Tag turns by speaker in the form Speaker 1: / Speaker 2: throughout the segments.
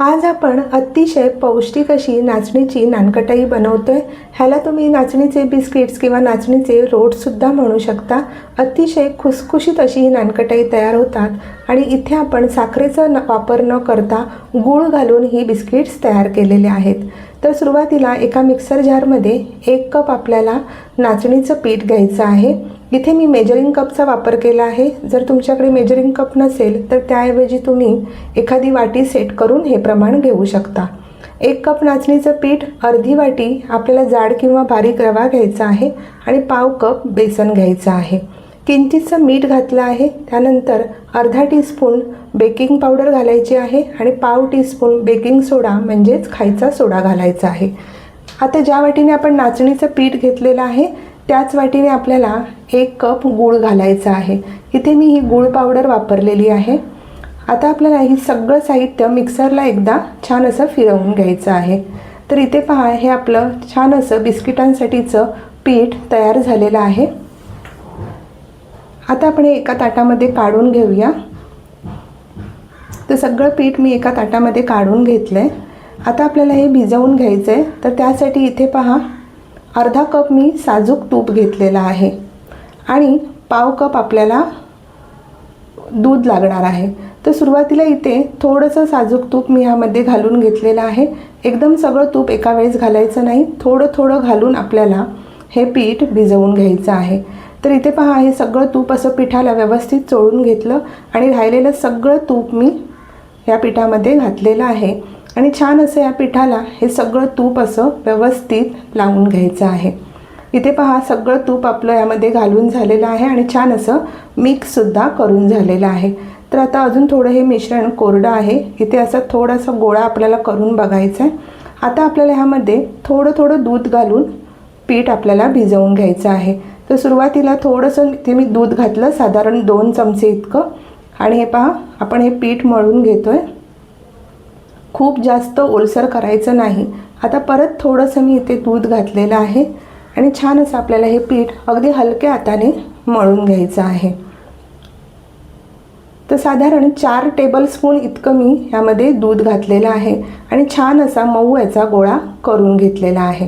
Speaker 1: आज आपण अतिशय पौष्टिक अशी नाचणीची नानकटाई बनवतो आहे ह्याला तुम्ही नाचणीचे बिस्किट्स किंवा नाचणीचे रोटसुद्धा म्हणू शकता. अतिशय खुसखुशीत अशी ही नानकटाई तयार होतात आणि इथे आपण साखरेचा न वापर न करता गूळ घालून ही बिस्किट्स तयार केलेले आहेत. तर सुरुवातीला एका मिक्सर जारमध्ये एक कप आपल्याला नाचणीचं पीठ घ्यायचं आहे. इथे मी मेजरिंग कपचा वापर केला आहे. जर तुमच्याकडे मेजरिंग कप नसेल तर त्याऐवजी तुम्ही एखादी वाटी सेट करून हे प्रमाण घेऊ शकता. एक कप नाचणीचं पीठ अर्धी वाटी आपल्याला जाड किंवा बारीक रवा घ्यायचा आहे आणि पाव कप बेसन घ्यायचं आहे. किंचितचं मीठ घातलं आहे. त्यानंतर अर्धा टीस्पून बेकिंग पावडर घालायची आहे आणि पाव टीस्पून बेकिंग सोडा म्हणजेच खायचा सोडा घालायचा आहे. आता ज्या वाटीने आपण नाचणीचं पीठ घेतलेलं आहे त्याच वाटीने आपल्याला एक कप गूळ घालायचा आहे. इथे मी ही गूळ पावडर वापरलेली आहे. आता आपल्याला ही सगळं साहित्य मिक्सरला एकदा छान असं फिरवून घ्यायचं आहे. तर इथे पहा हे आपलं छान असं बिस्किटांसाठीचं पीठ तयार झालेलं आहे. आता आपण हे एका ताटामध्ये काढून घेऊया. तर सगळं पीठ मी एका ताटामध्ये काढून घेतलं आहे आता आपल्याला हे भिजवून घ्यायचं आहे तर त्यासाठी इथे पहा अर्धा कप मी साजूक तूप घेतलेला आहे. आणि पाव कप आपल्याला दूध लागणार आहे. तर सुरुवातीला इथे थोडंसं साजूक तूप मी ह्यामध्ये घालून घेतलेलं आहे. एकदम सगळं तूप एका वेळेस घालायचं नाही. थोडं थोडं घालून आपल्याला हे पीठ भिजवून घ्यायचं आहे. तर इथे पहा हे सगळं तूप असं पिठाला व्यवस्थित चोळून घेतलं आणि राहिलेलं सगळं तूप मी या पिठामध्ये घातलेलं आहे. आणि छान असं या पिठाला हे सगळं तूप असं व्यवस्थित लावून घ्यायचं आहे. इथे पहा सगळं तूप आपलं यामध्ये घालून झालेलं आहे आणि छान असं मिक्ससुद्धा करून झालेलं आहे. तर आता अजून थोडं हे मिश्रण कोरडं आहे. इथे असं थोडासा गोळा आपल्याला करून बघायचा आहे. आता आपल्याला ह्यामध्ये थोडं थोडं दूध घालून पीठ आपल्याला भिजवून घ्यायचं आहे. तर सुरुवातीला थोडंसं इथे मी दूध घातलं साधारण दोन चमचे इतकं. आणि हे पहा आपण हे पीठ मळून घेतो आहे खूप जास्त ओलसर करायचं नाही. आता परत थोडंसं मी इथे दूध घातलेलं आहे आणि छान असं आपल्याला हे पीठ अगदी हलक्या हाताने मळून घ्यायचं आहे. तर साधारण चार टेबलस्पून इतकं मी ह्यामध्ये दूध घातलेलं आहे आणि छान असा मऊ याचा गोळा करून घेतलेला आहे.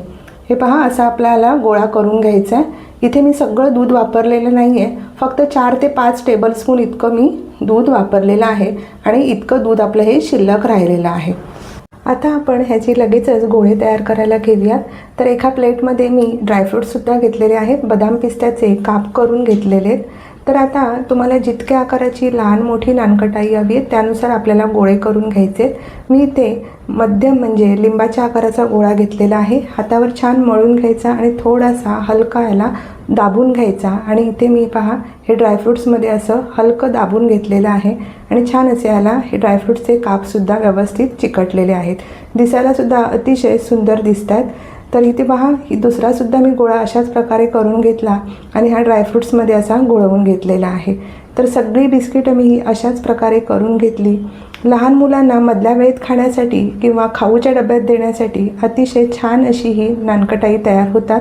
Speaker 1: हे पहा असा आपल्याला गोळा करून घ्यायचा आहे. इथे मी सगळं दूध वापरलेलं नाही आहे फक्त चार ते पाच टेबलस्पून इतकं मी दूध वापरलेलं आहे आणि इतकं दूध आपलं हे शिल्लक राहिलेलं आहे. आता आपण ह्याची लगेचच गोळे तयार करायला घेऊयात. तर एका प्लेटमध्ये मी ड्रायफ्रूटसुद्धा घेतलेले आहेत. बदाम पिस्त्याचे काप करून घेतलेले आहेत. तर आता तुम्हाला जितक्या आकाराची लहान मोठी नानकटाई हवी आहे त्यानुसार आपल्याला गोळे करून घ्यायचे मी इथे मध्यम म्हणजे लिंबाच्या आकाराचा गोळा घेतलेला आहे. हातावर छान मळून घ्यायचा आणि थोडासा हलका याला दाबून घ्यायचा. आणि इथे मी पहा हे ड्रायफ्रूट्समध्ये असं हलकं दाबून घेतलेलं आहे. आणि छान असे याला हे ड्रायफ्रुट्सचे कापसुद्धा व्यवस्थित चिकटलेले आहेत. दिसायलासुद्धा अतिशय सुंदर दिसत आहेत तर इथे पहा ही दुसरासुद्धा मी गोळा अशाच प्रकारे करून घेतला आणि ह्या ड्रायफ्रूट्समध्ये असा गोळवून घेतलेला आहे. तर सगळी बिस्किटं मी ही अशाच प्रकारे करून घेतली. लहान मुलांना मधल्या वेळेत खाण्यासाठी किंवा खाऊच्या डब्यात देण्यासाठी अतिशय छान अशी ही नानकटाई तयार होतात.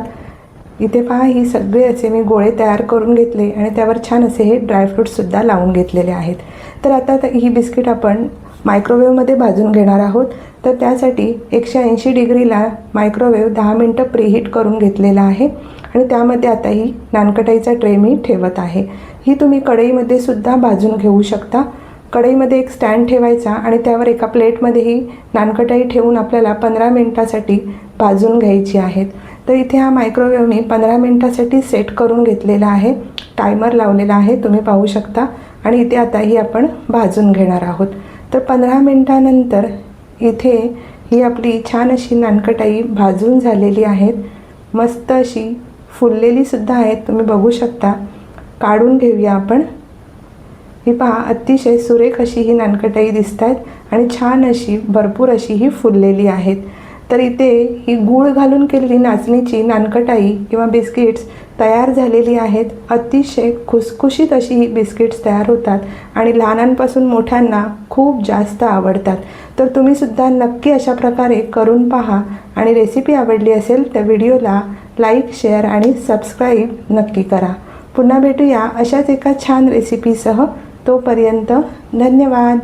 Speaker 1: इथे पहा ही सगळे असे मी गोळे तयार करून घेतले आणि त्यावर छान असे हे ड्रायफ्रूट्ससुद्धा लावून घेतलेले आहेत. तर आता ही बिस्किट आपण मायक्रोवेव्हमध्ये भाजून घेणार आहोत. तर त्यासाठी एकशे ऐंशी डिग्रीला मायक्रोवेव्ह दहा मिनटं प्रीहीट करून घेतलेला आहे. आणि त्यामध्ये आता ही नानकटाईचा ट्रे मी ठेवत आहे. ही तुम्ही कढईमध्ये सुद्धा भाजून घेऊ शकता. कढईमध्ये एक स्टँड ठेवायचा आणि त्यावर एका प्लेटमध्ये ही नानकटाई ठेवून आपल्याला पंधरा मिनटासाठी भाजून घ्यायची आहेत. तर इथे हा मायक्रोवेव्ह मी पंधरा मिनटासाठी सेट करून घेतलेला आहे. टायमर लावलेला आहे तुम्ही पाहू शकता. आणि इथे आता ही आपण भाजून घेणार आहोत. तर पंधरा मिनटानंतर इथे ही आपली छान अशी नानकटाई भाजून झालेली आहेत. मस्त अशी फुललेलीसुद्धा आहेत. तुम्ही बघू शकता. काढून घेऊया आपण. ही पहा अतिशय सुरेख अशी ही नानकटाई दिसत आहेत आणि छान अशी भरपूर अशी ही फुललेली आहेत. तर इथे ही गूळ घालून केलेली नाचणीची नानकटाई किंवा बिस्किट्स तयार झालेली आहेत. अतिशय खुसखुशीत अशी ही बिस्किट्स तयार होतात आणि लहानांपासून मोठ्यांना खूप जास्त आवडतात. तर तुम्हीसुद्धा नक्की अशा प्रकारे करून पहा आणि रेसिपी आवडली असेल तर व्हिडिओला लाईक शेअर आणि सबस्क्राईब नक्की करा. पुन्हा भेटूया अशाच एका छान रेसिपीसह तोपर्यंत धन्यवाद.